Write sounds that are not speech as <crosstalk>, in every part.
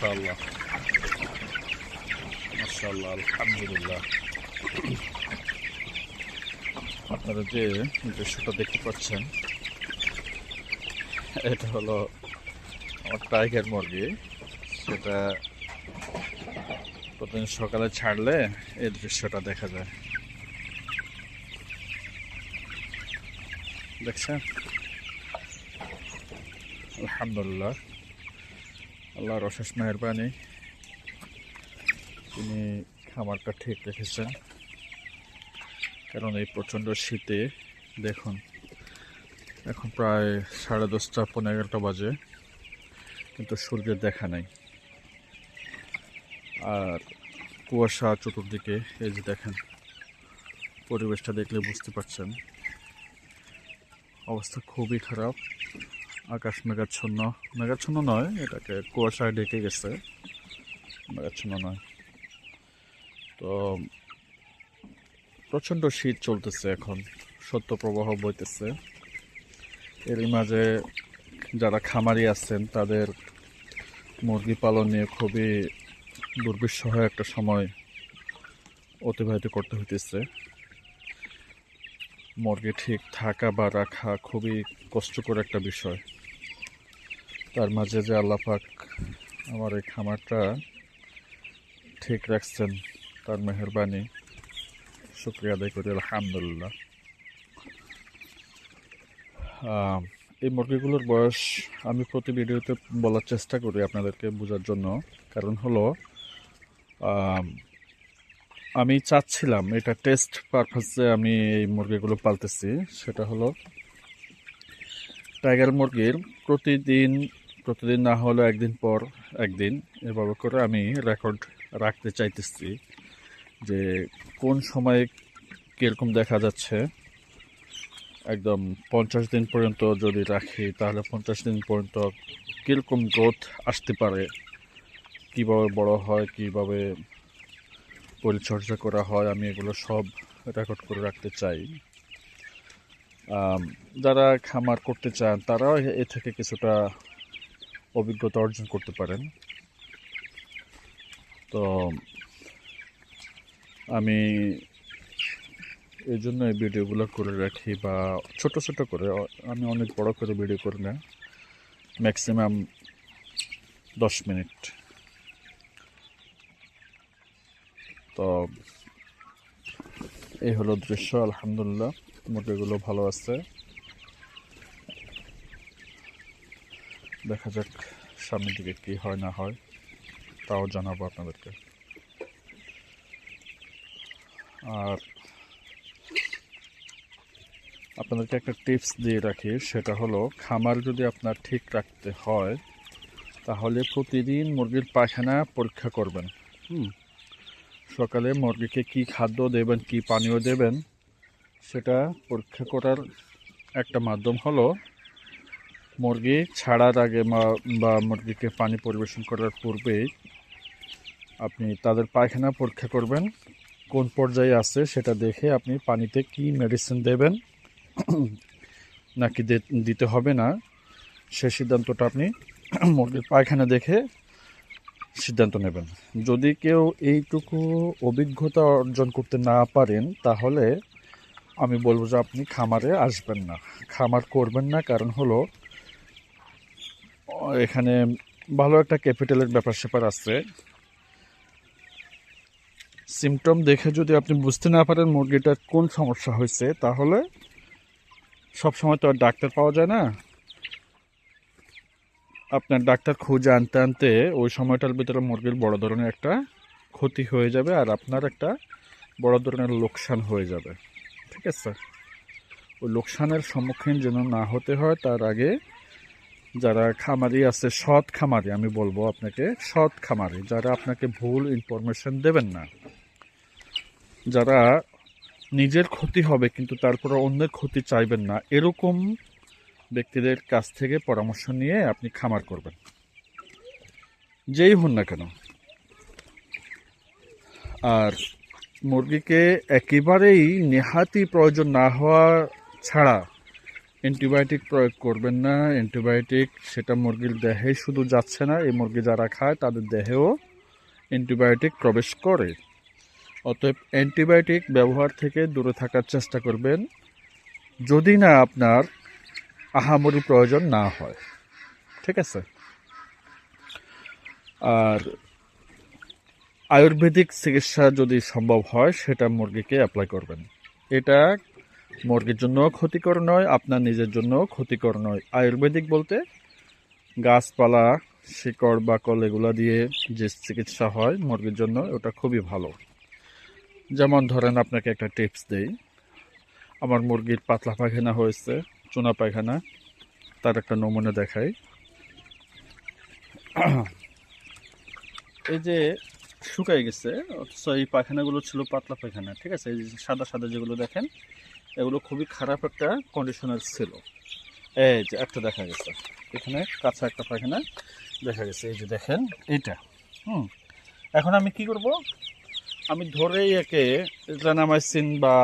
মাশাআল্লাহ। মাশাআল্লাহ, আলহামদুলিল্লাহ। আপনারা যে দৃশ্যটা দেখতে পাচ্ছেন, এটা হলো আমার টাইগার মুরগি। সেটা প্রতিদিন সকালে ছাড়লে এই দৃশ্যটা দেখা যায়। দেখছেন? আলহামদুলিল্লাহ। আল্লাহর অশেষ মেহরবানি। তিনি খামারটা ঠিক রেখেছেন। কারণ এই প্রচণ্ড শীতে, দেখুন, এখন প্রায় সাড়ে দশটা পনেরো এগারোটা বাজে, কিন্তু সূর্যের দেখা নাই। আর কুয়াশা চতুর্দিকে, এই যে দেখেন, পরিবেশটা দেখলে বুঝতে পারছেন। অবস্থা খুবই খারাপ। আকাশ মেঘাচ্ছন্ন। মেঘাচ্ছন্ন নয়, এটাকে কুয়াশায় ঢেকে গেছে। মেঘাচ্ছন্ন নয়। তো, প্রচণ্ড শীত চলতেছে এখন। সত্য প্রবাহ বইতেছে। এরই মাঝে যারা খামারি আছেন, তাদের মুরগি পালন নিয়ে খুবই দুর্বিষহ একটা সময় অতিবাহিত করতে হইতেছে। মুরগি ঠিক থাকা বা রাখা খুবই কষ্টকর একটা বিষয়। তার মাঝে যে আল্লাপাক আমার এই খামারটা ঠিক রাখছেন, তার মেহরবানি। শুক্রিয়া আদায় করি, আলহামদুলিল্লাহ। এই মুরগিগুলোর বয়স আমি প্রতি ভিডিওতে বলার চেষ্টা করি আপনাদেরকে বোঝার জন্য। কারণ হলো আমি চাচ্ছিলাম এটা টেস্ট পারপাসে আমি এই মুরগিগুলো পালতেছি। সেটা হলো টাইগার মুরগির প্রতিদিন প্রতিদিন না হলেও একদিন পর একদিন এভাবে করে আমি রেকর্ড রাখতে চাইতেছি যে কোন সময়ে কীরকম দেখা যাচ্ছে। একদম পঞ্চাশ দিন পর্যন্ত যদি রাখি, তাহলে পঞ্চাশ দিন পর্যন্ত কীরকম গ্রোথ আসতে পারে? কীভাবে বড় হয়, কীভাবে পরিচর্যা করা হয়, আমি এগুলো সব রেকর্ড করে রাখতে চাই। যারা খামার করতে চান, তারাও এ- থেকে কিছুটা অভিজ্ঞতা অর্জন করতে পারেন। তো, আমি এই জন্য এই ভিডিওগুলো করে রাখি বা ছোট ছোট করে আমি অনেক বড় করে ভিডিও করি না। ম্যাক্সিমাম দশ মিনিট। তো, এই হলো দৃশ্য, আলহামদুলিল্লাহ। মুরগিগুলো ভালো আছে। দেখা যাক সামনের দিকে কি হয় না হয় তাও জানাব আপনাদেরকে। আর আপনাদেরকে একটা টিপস দিয়ে রাখি সেটা হলো খামার যদি আপনার ঠিক রাখতে হয় তাহলে প্রতিদিন মুরগির পায়খানা পরীক্ষা করবেন। হুম। সকালে মুরগিকে কি খাদ্য দেবেন কি পানীয় দেবেন সেটা পরীক্ষা করার একটা মাধ্যম হলো মুরগি ছাড়ার আগে বা মুরগিকে পানি পরিবেশন করার পূর্বেই আপনি তাদের পায়খানা পরীক্ষা করবেন, কোন পর্যায়ে আছে সেটা দেখে আপনি পানিতে কি মেডিসিন দেবেন, নাকি দিতে হবে না, সে সিদ্ধান্তটা আপনি মুরগির পায়খানা দেখে সিদ্ধান্ত নেবেন। যদি কেউ এইটুকু অভিজ্ঞতা অর্জন করতে না পারেন, তাহলে আমি বলব যে আপনি খামারে আসবেন না। খামার করবেন না কারণ হলো, এখানে ভালো একটা ক্যাপিটালের ব্যাপার স্যাপার আছে। সিমটম দেখে যদি আপনি বুঝতে না পারেন মুরগিটার কোন সমস্যা হয়েছে, তাহলে সব সময় তো আর ডাক্তার পাওয়া যায় না। আপনার ডাক্তার খুঁজে আনতে আনতে ওই সময়টার ভিতরে মুরগির বড় ধরনের একটা ক্ষতি হয়ে যাবে আর আপনার একটা বড় ধরনের লোকসান হয়ে যাবে। ঠিক আছে ওই লোকসানের সম্মুখীন যেন না হতে হয়, তার আগে যারা খামারি আছে, সৎ খামারি, আমি বলব আপনাকে, সৎ খামারি, যারা আপনাকে ভুল ইনফরমেশন দেবেন না, যারা নিজের ক্ষতি হবে কিন্তু তারপরে অন্যের ক্ষতি চাইবেন না, এরকম ব্যক্তিদের কাছ থেকে পরামর্শ নিয়ে আপনি খামার করবেন। যেই হন না কেন। আর মুরগিকে একেবারেই নেহাতি প্রয়োজন না হওয়া ছাড়া অ্যান্টিবায়োটিক প্রয়োগ করবেন না। অ্যান্টিবায়োটিক সেটা মুরগির দেহে শুধু যাচ্ছে না, এই মুরগি যারা খায় তাদের দেহেও অ্যান্টিবায়োটিক প্রবেশ করে। অতএব অ্যান্টিবায়োটিক ব্যবহার থেকে দূরে থাকার চেষ্টা করবেন, যদি না আপনার আহামরি প্রয়োজন না হয়। ঠিক আছে? আর আয়ুর্বেদিক চিকিৎসা যদি সম্ভব হয়, সেটা মুরগিকে অ্যাপ্লাই করবেন। এটা মুরগির জন্য ক্ষতিকর নয়, আপনার নিজের জন্য ক্ষতিকর নয়। আয়ুর্বেদিক বলতে গাছপালা, শিকড়, বাকল এগুলা দিয়ে যে চিকিৎসা হয় মুরগির জন্য, ওটা খুবই ভালো। যেমন ধরেন, আপনাকে একটা টিপস দেই। আমার মুরগির পাতলা পায়খানা হয়েছে, চুনা পায়খানা, তার একটা নমুনা দেখাই। এই যে শুকাই গেছে, অথচ এই পায়খানাগুলো ছিল পাতলা পায়খানা, ঠিক আছে? এই সাদা সাদা যেগুলো দেখেন, এগুলো খুবই খারাপ একটা কন্ডিশনার ছিল। এই যে একটা দেখা গেছে, এখানে কাঁচা একটা পায়খানা দেখা গেছে, এই যে দেখেন, এইটা, হুম। এখন আমি কি করব? আমি ধরেই একে রেনামাইসিন বা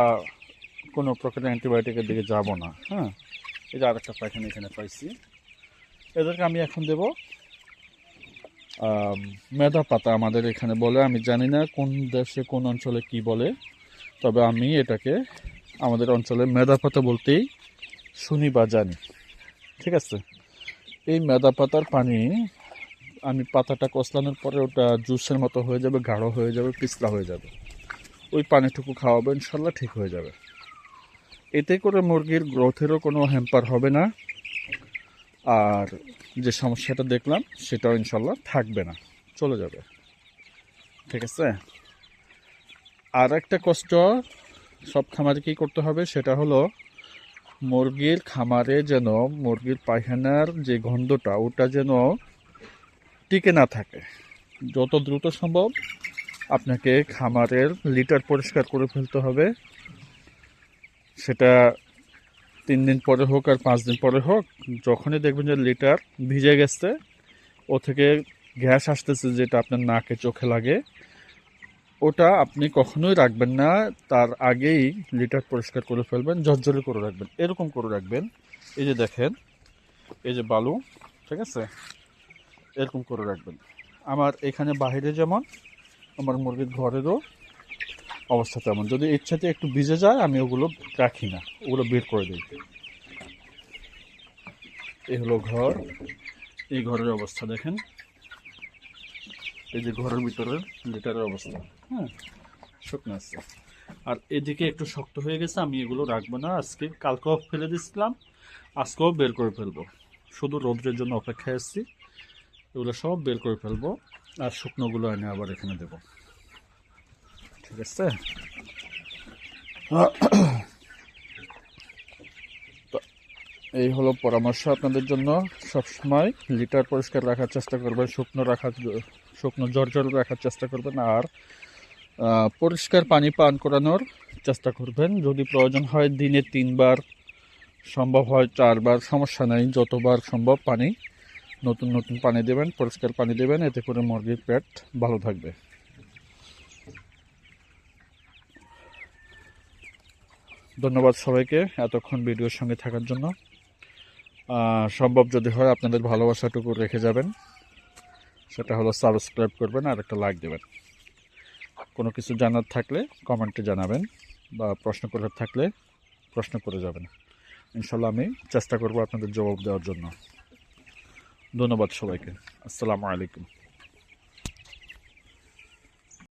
কোনো প্রকারের অ্যান্টিবায়োটিকের দিকে যাব না হ্যাঁ? এই যে আরেকটা পায়খানা এখানে পাইছি। এদেরকে আমি এখন দেব মেধা পাতা আমাদের এখানে বলে, আমি জানি না কোন দেশে কোন অঞ্চলে কি বলে, তবে আমি এটাকে আমাদের অঞ্চলে মেধা পাতা বলতেই শুনি বা জানি। ঠিক আছে? এই মেধা পাতার পানি, আমি পাতাটা কষলানোর পরে ওটা জুসের মতো হয়ে যাবে, গাঢ় হয়ে যাবে, পিছলা হয়ে যাবে। ওই পানিটুকু খাওয়াবো, ইনশাল্লাহ ঠিক হয়ে যাবে। এতে করে মুরগির গ্রোথেরও কোনো হ্যাম্পার হবে না। আর যে সমস্যাটা দেখলাম, সেটাও ইনশাল্লাহ থাকবে না। চলে যাবে। ঠিক আছে? আর একটা কষ্ট সব খামারে কী করতে হবে, সেটা হলো মুরগির খামারে যেন মুরগির পায়খানার যে গন্ধটা, ওটা যেন টিকে না থাকে। যত দ্রুত সম্ভব আপনাকে খামারের লিটার পরিষ্কার করে ফেলতে হবে। সেটা তিন দিন পরে হোক আর পাঁচ দিন পরে হোক, যখনই দেখবেন যে লিটার ভিজে গেছে, ও থেকে গ্যাস আসতেছে যেটা আপনার নাকে চোখে লাগে, ওটা আপনি কখনোই রাখবেন না। তার আগেই লিটার পরিষ্কার করে ফেলবেন, ঝরঝরে করে রাখবেন, এরকম করে রাখবেন। এই যে দেখেন, এই যে বালু, ঠিক আছে? এরকম করে রাখবেন। আমার এখানে বাইরে যেমন, আমার মুরগির ঘরেরও অবস্থা তেমন। যদি ইচ্ছাতে একটু ভিজে যায়, আমি ওগুলো রাখি না। ওগুলো বের করে দিই। এই হলো ঘর। এই ঘরের অবস্থা দেখেন। এই যে ঘরের ভিতরে লিটারের অবস্থা। হ্যাঁ শুকনো আছে। আর এদিকে একটু শক্ত হয়ে গেছে, আমি এগুলো রাখব না। আজকে, কালকেও ফেলে দিচ্ছিলাম আজকেও বের করে ফেলব। শুধু রৌদ্রের জন্য অপেক্ষায় আসছি এগুলো সব বের করে ফেলব। আর শুকনোগুলো এনে আবার এখানে দেবো। ঠিক আছে? <coughs> এই হলো পরামর্শ আপনাদের জন্য। সবসময় লিটার পরিষ্কার রাখার চেষ্টা করবেন, শুকনো রাখার, শুকনো জর্জর রাখার চেষ্টা করবেন আর পরিষ্কার পানি পান করানোর চেষ্টা করবেন। যদি প্রয়োজন হয় দিনে তিনবার, সম্ভব হয় চারবার, সমস্যা নেই, যতবার সম্ভব পানি, নতুন নতুন পানি দেবেন, পরিষ্কার পানি দেবেন, এতে করে মুরগির পেট ভালো থাকবে। ধন্যবাদ সবাইকে এতক্ষণ ভিডিওর সঙ্গে থাকার জন্য। সম্ভব যদি হয় আপনাদের ভালোবাসাটুকু রেখে যাবেন, সেটা হলো সাবস্ক্রাইব করবেন আর একটা লাইক দেবেন। কোনো কিছু জানার থাকলে কমেন্টে জানাবেন বা প্রশ্ন করার থাকলে প্রশ্ন করে যাবেন। ইনশাল্লাহ আমি চেষ্টা করব আপনাদের জবাব দেওয়ার জন্য। ধন্যবাদ সবাইকে। আসসালামু আলাইকুম।